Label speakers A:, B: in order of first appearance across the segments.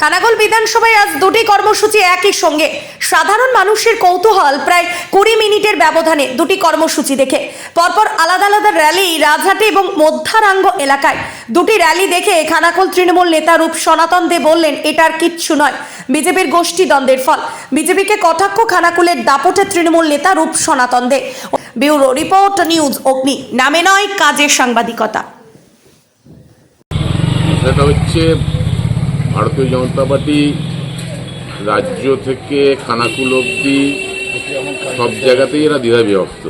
A: খানাগোল বিধানসভায় আজ দুটি কর্মসূচি একই সঙ্গে। সাধারণ মানুষের কৌতূহল প্রায় কুড়ি মিনিটের ব্যবধানে দুটি কর্মসূচি দেখে। পরপর আলাদা আলাদা র্যালি রাজহাটে এবং মধ্যারাঙ্গ এলাকায়। দুটি র্যালি দেখে খানাকুল তৃণমূল নেতা রূপ সনাতন দে বললেন, এটার কিচ্ছু নয়। বিজেপির গোষ্ঠী দ্বন্দ্বের ফল। বিজেপিকে কটাক্ষ খানাকুলের দাপটে তৃণমূল নেতা রূপ সনাতন দে। ব্যুরো রিপোর্ট নিউজ অগ্নি। নামে নয় কাজের সাংবাদিকতা।
B: সেটা হচ্ছে ভারতীয় জনতা পার্টি রাজ্য থেকে খানাকুল অবধি সব জায়গাতেই এরা দ্বিধা বিভক্ত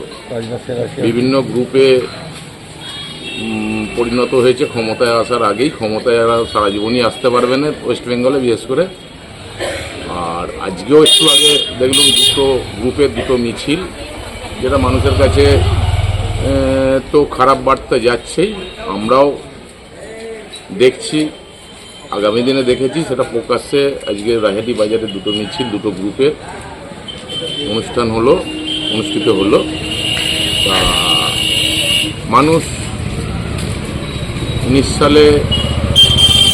B: বিভিন্ন গ্রুপে পরিণত হয়েছে, ক্ষমতায় আসার আগেই ক্ষমতায় এরা সারা জীবনই আসতে পারবে না ওয়েস্ট বেঙ্গলে বিশেষ করে। আর আজকেও একটু আগে দেখলাম দুটো গ্রুপের দুটো মিছিল, যেটা মানুষের কাছে তো খারাপ বার্তা যাচ্ছেই। আমরাও দেখছি আগামী দিনে দেখেছি, সেটা প্রকাশ্যে আজকে রাহাটি বাজারে দুটো মিছিল, দুটো গ্রুপে অনুষ্ঠান হলো, অনুষ্ঠিত হলো। মানুষ উনিশ সালে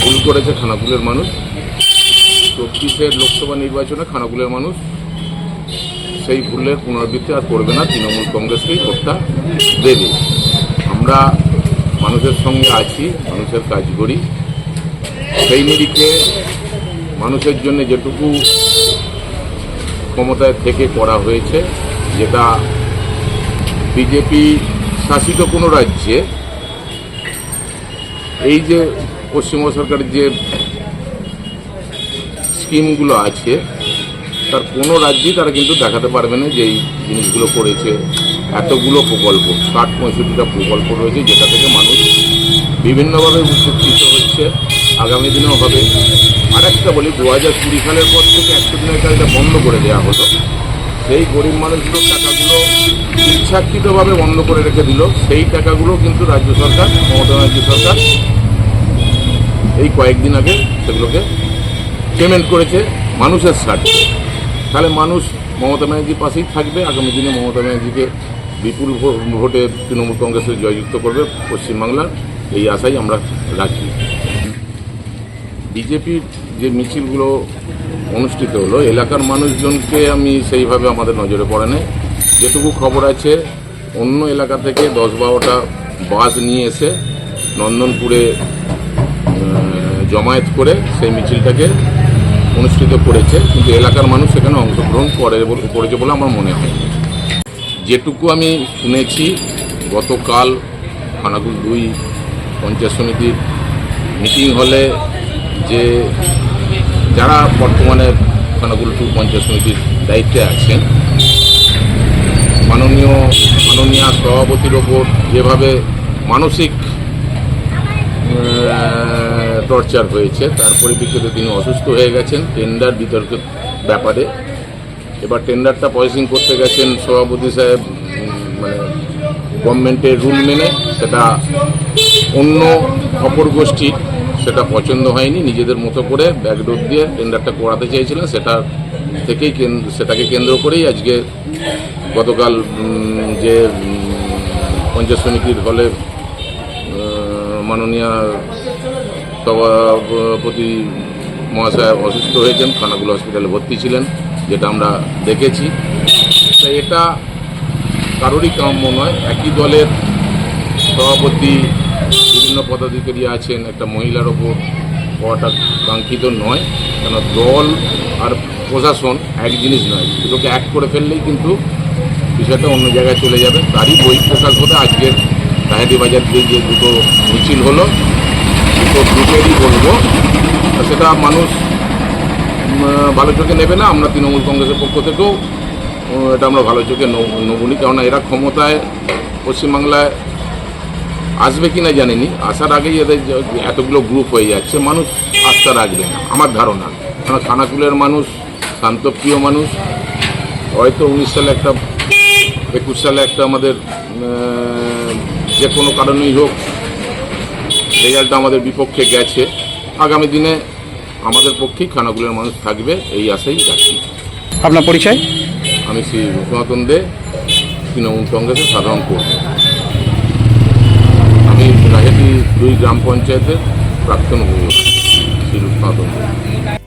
B: ভুল করেছে, খানাকুলের মানুষ। চব্বিশের লোকসভা নির্বাচনে খানাকুলের মানুষ সেই ভুলের পুনরাবৃত্তি আর করবে না, তৃণমূল কংগ্রেসকেই ভোটটা দেবে। আমরা মানুষের সঙ্গে আছি, মানুষের কাজ করি। সেই নিরিখে মানুষের জন্য যেটুকু ক্ষমতায় থেকে করা হয়েছে, যেটা বিজেপি শাসিত কোনো রাজ্যে, এই যে পশ্চিমবঙ্গ সরকারের যে স্কিমগুলো আছে, তার কোনো রাজ্যেই তারা কিন্তু দেখাতে পারবে না যে এই জিনিসগুলো করেছে, এতগুলো প্রকল্প, ষাট পঁয়ষট্টিটা প্রকল্প রয়েছে, যেটা থেকে মানুষ বিভিন্নভাবে উপকৃত হচ্ছে। আগামী দিনেও হবে। আরেকটা বলি দু হাজার কুড়ি সালের পর থেকে একশো দিনের কাজটা বন্ধ করে দেওয়া হলো। সেই গরিব মানুষগুলোর টাকাগুলো ইচ্ছাকৃতভাবে বন্ধ করে রেখে দিল। সেই টাকাগুলো কিন্তু রাজ্য সরকার, মমতা ব্যানার্জি সরকার এই কয়েকদিন আগে সেগুলোকে পেমেন্ট করেছে মানুষের স্বার্থে। তাহলে মানুষ মমতা ব্যানার্জির পাশেই থাকবে। আগামী দিনে মমতা ব্যানার্জিকে বিপুল ভোটে তৃণমূল কংগ্রেসের জয়যুক্ত করবে পশ্চিমবাংলার। এই আশাই আমরা রাখি। বিজেপির যে মিছিলগুলো অনুষ্ঠিত হলো, এলাকার মানুষজনকে আমি সেইভাবে আমাদের নজরে পড়ে নেই। যেটুকু খবর আছে, অন্য এলাকা থেকে দশ বারোটা বাস নিয়ে এসে নন্দনপুরে জমায়েত করে সেই মিছিলটাকে অনুষ্ঠিত করেছে। কিন্তু এলাকার মানুষ সেখানে অংশগ্রহণ করে করেছে বলে আমার মনে হয়। যেটুকু আমি শুনেছি, গতকাল খানাকুল দুই পঞ্চায়েত সমিতির মিটিং হলে যে যারা বর্তমানে খানাকুল টু পঞ্চায়েত সমিতির দায়িত্বে আছেন, মাননীয় মাননীয় সভাপতির ওপর যেভাবে মানসিক টর্চার হয়েছে, তার পরিপ্রেক্ষিতে তিনি অসুস্থ হয়ে গেছেন টেন্ডার বিতর্কের ব্যাপারে। এবার টেন্ডারটা পয়সিং করতে গেছেন সভাপতি সাহেব মানে গভর্নমেন্টের রুল মেনে, সেটা অন্য অপর গোষ্ঠীর সেটা পছন্দ হয়নি, নিজেদের মতো করে ব্যাকডোর দিয়ে টেন্ডারটা করাতে চেয়েছিলেন সেটা থেকেই সেটাকে কেন্দ্র করেই আজকে গতকাল যে পঞ্চায়েত সমিতির হলে মাননীয় সভাপতি মহাশয় অসুস্থ হয়েছেন, খানাগুলো হসপিটালে ভর্তি ছিলেন, যেটা আমরা দেখেছি। তা এটা কারোরই কাম্য নয়, একই দলের সভাপতি বিভিন্ন পদাধিকারী আছেন, একটা মহিলার ওপর হওয়াটা কাঙ্ক্ষিত নয়, কেন দল আর প্রশাসন এক জিনিস নয়, দুটোকে এক করে ফেললেই কিন্তু বিষয়টা অন্য জায়গায় চলে যাবে। তারই বই প্রকাশ হতে আজকের রাহেদি বাজার দিয়ে যে দুটো মিছিল হলো, দুটো গ্রুপেরই বলব। সেটা মানুষ ভালো চোখে নেবে না, আমরা তৃণমূল কংগ্রেসের পক্ষ থেকেও এটা আমরা ভালো চোখে নেবনি, কেননা এরা ক্ষমতায় পশ্চিমবাংলায় আসবে কিনা জানিনি। আসার আগেই এদের এতগুলো গ্রুপ হয়ে যাচ্ছে মানুষ আস্থা রাখবে না আমার ধারণা। কারণ খানাকুলের মানুষ শান্তপ্রিয় মানুষ হয়তো উনিশ সালে একটা একুশ সালে একটা আমাদের যে কোনো কারণেই হোক রেজাল্টটা আমাদের বিপক্ষে গেছে। আগামী দিনে আমাদের পক্ষেই খানাকুলের মানুষ থাকবে এই আশাই রাখছি
C: আপনার পরিচয়?
B: আমি শ্রী রূপনাথন দে তৃণমূল কংগ্রেসের সাধারণ কর্মী আমি রাহেটি দুই গ্রাম পঞ্চায়েতের প্রাক্তন উপপ্রধান শ্রী রূপনাথন দে